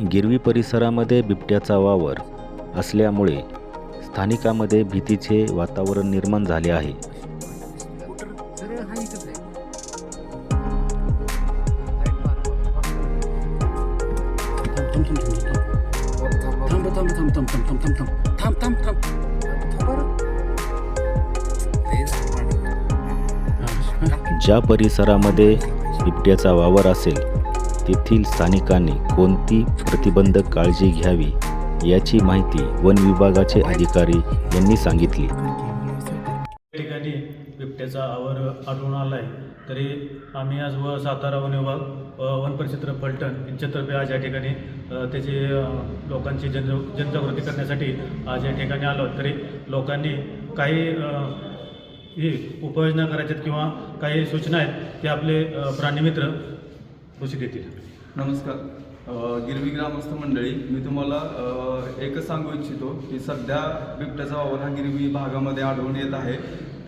गिरवी परिसरामध्ये बिबट्याचा वावर असल्यामुळे स्थानिकामध्ये भीतीचे वातावरण निर्माण झाले आहे. ज्या परिसरामध्ये बिबट्याचा वावर असेल तेथील स्थानिकांनी कोणती प्रतिबंधक काळजी घ्यावी याची माहिती वन विभागाचे अधिकारी यांनी सांगितली. ठिकाणी बिबट्याचा आवर आढळून आला आहे तरी आम्ही आज व सातारा वन विभाग वन परिक्षेत्र फलटण यांच्यातर्फे आज या ठिकाणी त्याचे त्याची लोकांची जन जनजागृती करण्यासाठी आज या ठिकाणी आलो. तरी लोकांनी काही ही उपाययोजना करायच्यात किंवा काही सूचना आहेत ते आपले प्राणीमित्र कृषी देतील. नमस्कार. गिरवी ग्रामस्थ मंडळी मी तुम्हाला एकच सांगू इच्छितो की सध्या बिबट्याचा वावर हा गिरवी भागामध्ये आढळून येत आहे.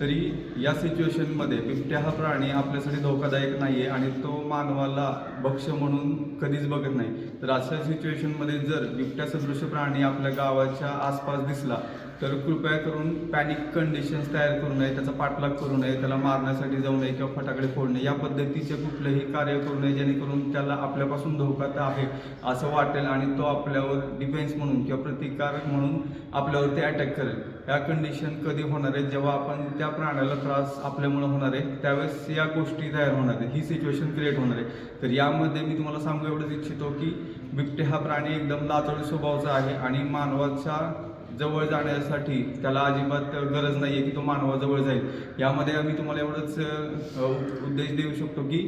तरी या सिच्युएशनमध्ये बिबट्या हा प्राणी आपल्यासाठी धोकादायक नाही आहे आणि तो मानवाला भक्ष्य म्हणून कधीच बघत नाही. तर अशा सिच्युएशनमध्ये जर बिबट्या सदृश प्राणी आपल्या गावाच्या आसपास दिसला तर कृपया करून पॅनिक कंडिशन्स तयार करू नये त्याचा पाठलाग करू नये त्याला मारण्यासाठी जाऊ नये किंवा फटाकडे फोडणे या पद्धतीचे कुठलंही कार्य करू नये जेणेकरून त्याला आपल्यापासून धोका तर आहे असं वाटेल आणि तो आपल्यावर डिफेन्स म्हणून किंवा प्रतिकारक म्हणून आपल्यावरती अटॅक करेल. या कंडिशन कधी होणार आहे? जेव्हा आपण त्या प्राण्याला त्रास आपल्यामुळे होणार आहे त्यावेळेस या गोष्टी तयार होणार आहे ही सिच्युएशन क्रिएट होणार आहे. तर यामध्ये मी तुम्हाला सांगू एवढंच इच्छितो की बिबटे हा प्राणी एकदम लाचोळी स्वभावाचा आहे आणि मानवाच्या जवळ जाण्यासाठी त्याला अजिबात गरज नाही आहे की तो मानवाजवळ जाईल. यामध्ये आम्ही तुम्हाला एवढंच उद्देश देऊ शकतो की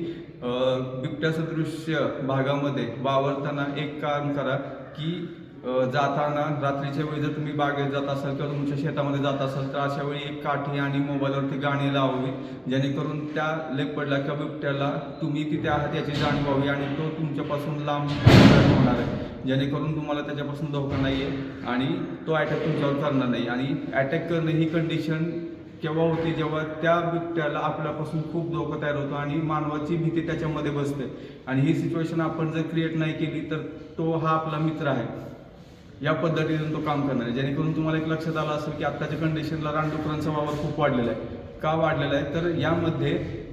बिबट्या सदृश्य भागामध्ये वावरताना एक काम करा की जाताना रात्रीच्या वेळी जर तुम्ही बागेत जात असाल किंवा तुमच्या शेतामध्ये जात असाल तर अशा वेळी एक काठी आणि मोबाईलवरती गाणी लावावी जेणेकरून त्या लेपडला किंवा बिबट्याला तुम्ही तिथे आहात याची जाणीव व्हावी आणि तो तुमच्यापासून लांब होणार आहे. जेणेकरून तुम्हाला त्याच्यापासून धोका नाही आहे आणि तो अटॅक तुमच्यावर करणार नाही. आणि अटॅक करणं ही कंडिशन केव्हा होते? जेव्हा त्या बिबट्याला आपल्यापासून खूप धोका तयार होतो आणि मानवाची भीती त्याच्यामध्ये बसते. आणि ही सिच्युएशन आपण जर क्रिएट नाही केली तर तो हा आपला मित्र आहे. या पद्धतीने तो काम करणार आहे. जेणेकरून तुम्हाला एक लक्षात आलं असेल की आत्ताच्या कंडिशनला रानडुकरांचा वावर खूप वाढलेला आहे. का वाढलेला आहे? तर यामध्ये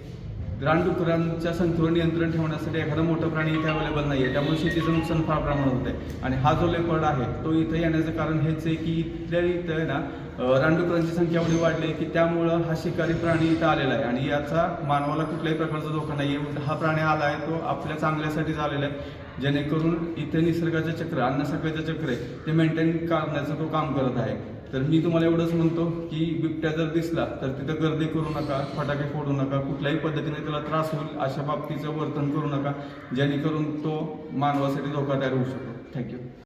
रानडुकरांच्या संख्येवर नियंत्रण ठेवण्यासाठी एखादा मोठा प्राणी इथे अवेलेबल नाही आहे त्यामुळे शेतीचं नुकसान फार प्रमाणात होत आहे आणि हा जो लेपर्ड आहे तो इथं येण्याचं कारण हेच आहे की इथल्या इथं आहे ना रानडुकरांची संख्या एवढी वाढली आहे की त्यामुळं हा शिकारी प्राणी इथं आलेला आहे. आणि याचा मानवाला कुठल्याही प्रकारचा धोका नाही आहे हा प्राणी आला आहे तो आपल्या चांगल्यासाठीच आलेला आहे. जेणेकरून इथे निसर्गाचं चक्र अन्न चक्र आहे ते मेंटेन करण्याचं तो काम करत आहे. तर मी तुम्हाला एवढंच म्हणतो की बिबट्या जर दिसला तर तिथं गर्दी करू नका फटाके फोडू नका कुठल्याही पद्धतीने त्याला त्रास होईल अशा बाबतीचं वर्तन करू नका जेणेकरून तो मानवासाठी धोका तयार होऊ शकतो. थँक्यू